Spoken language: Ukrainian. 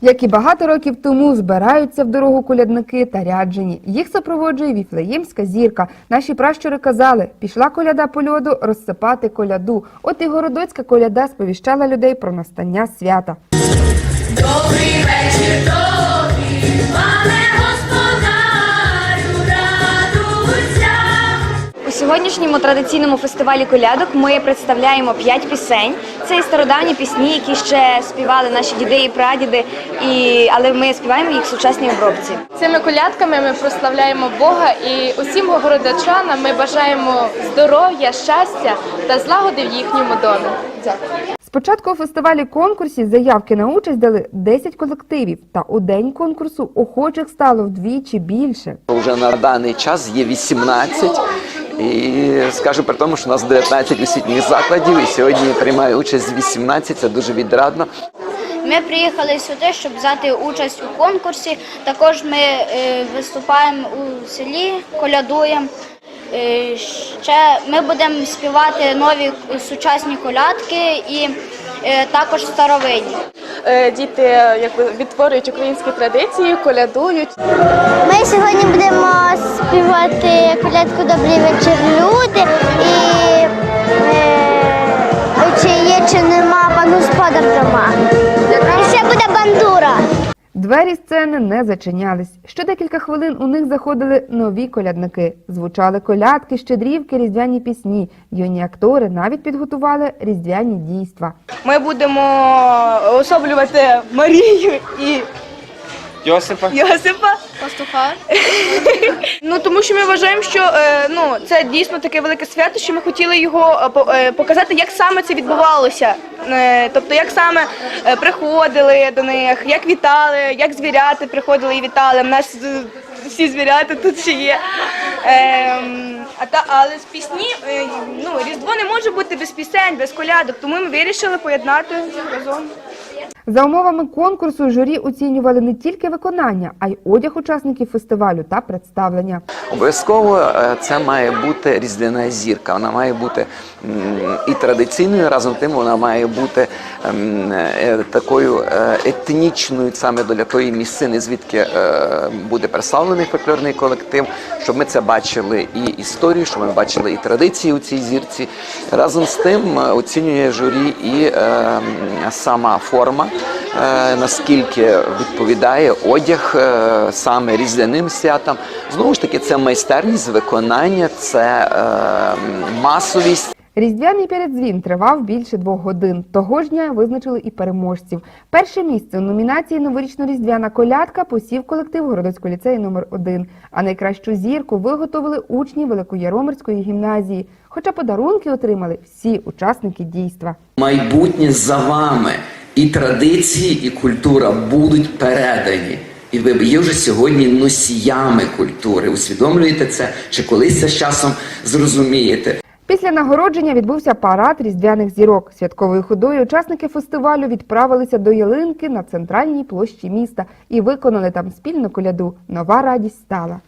Як і багато років тому збираються в дорогу колядники та ряджені. Їх супроводжує віфлеємська зірка. Наші пращури казали, пішла коляда по льоду розсипати коляду. От і городоцька коляда сповіщала людей про настання свята. Добрий вечір тобі, пане сьогоднішньому традиційному фестивалі колядок ми представляємо п'ять пісень. Це і стародавні пісні, які ще співали наші діди і прадіди, і... але ми співаємо їх в сучасній обробці. Цими колядками ми прославляємо Бога і усім городочанам ми бажаємо здоров'я, щастя та злагоди в їхньому домі. Дякую. Спочатку у фестивалі конкурсі заявки на участь дали 10 колективів, та у день конкурсу охочих стало вдвічі більше. Вже на даний час є 18. І скажу при тому, що у нас 19 освітніх закладів, і сьогодні приймає участь 18, це дуже відрадно. Ми приїхали сюди, щоб взяти участь у конкурсі. Також ми е, виступаємо у селі, колядуємо. Е, ще ми будемо співати нові сучасні колядки і е, також старовинні. Е, Діти якби відтворюють українські традиції, колядують. Ми сьогодні будемо співати колядку Добрі вечір, люди. І Двері сцени не зачинялись. Ще декілька хвилин у них заходили нові колядники. Звучали колядки, щедрівки, різдвяні пісні. Юні актори навіть підготували різдвяні дійства. Ми будемо особлювати Марію і Йосипа. Йосипа. Пастуха. ну тому що ми вважаємо, що е, ну це дійсно таке велике свято, що ми хотіли його е, е, показати, як саме це відбувалося. Е, тобто, як саме е, приходили до них, як вітали, як звіряти приходили і вітали. У нас е, всі звірята тут ще є. Ем, а та, але з пісні, е, ну, Різдво не може бути без пісень, без колядок, тому ми вирішили поєднати разом. За умовами конкурсу журі оцінювали не тільки виконання, а й одяг учасників фестивалю та представлення. Обов'язково е, це має бути різдвяна зірка. Вона має бути і традиційною, разом тим вона має бути е, такою е, етнічною саме для тої місцини, звідки буде представлений фольклорний колектив, щоб ми це бачили і історію, щоб ми бачили і традиції у цій зірці. Разом з тим оцінює журі і сама форма, наскільки відповідає одяг е, саме різдвяним святам. Знову ж таки, це майстерність виконання, це е, масовість. Різдвяний передзвін тривав більше двох годин. Того ж дня визначили і переможців. Перше місце у номінації Новорічно-різдвяна колядка посів колектив Городоцького ліцею номер 1 А найкращу зірку виготовили учні Великояромирської гімназії. Хоча подарунки отримали всі учасники дійства. майбутнє за вами. І традиції, і культура будуть передані. І ви є вже сьогодні носіями культури. Усвідомлюєте це, чи колись це з часом зрозумієте? Після нагородження відбувся парад різдвяних зірок. Святковою ходою учасники фестивалю відправилися до ялинки на центральній площі міста і виконали там спільну коляду. Нова радість стала.